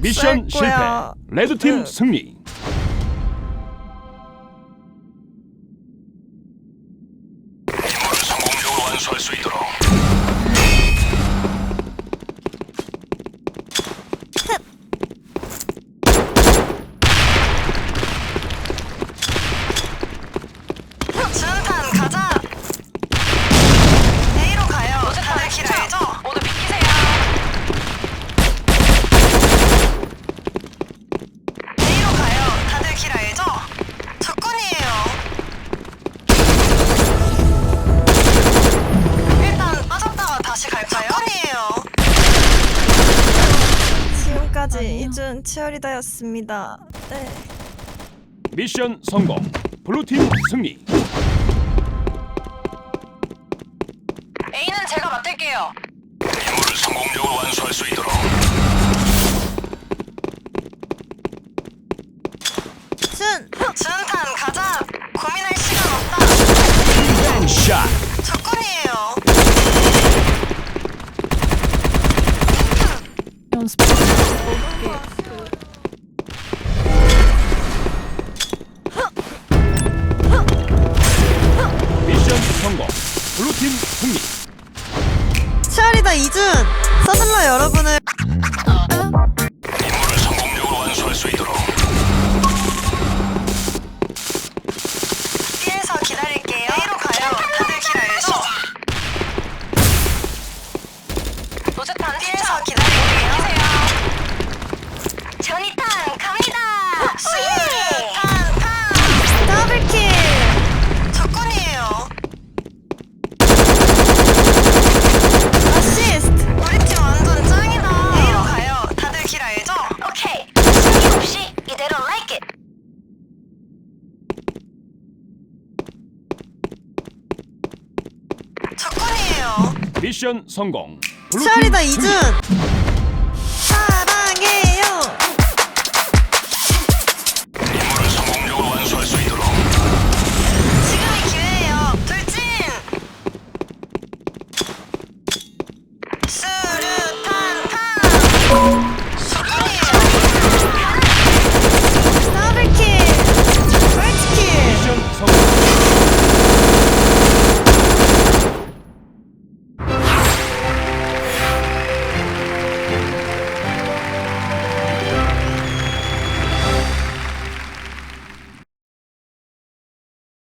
미션 실패. 거야. 레드팀 그- 승리. 임무를 성공적으로 완수할 수 있도록 지금까지 이준 치어리더였습니다. 네. 미션 성공. 블루팀 승리. A는 제가 맡을게요 임무를 성공적으로 완수할 수 있도록 준. 수류탄 가자 고민할 시간 없다 샷. 블루팀 승리. 치어리더 이준. 미션 성공. 블루팀 승리. 이준.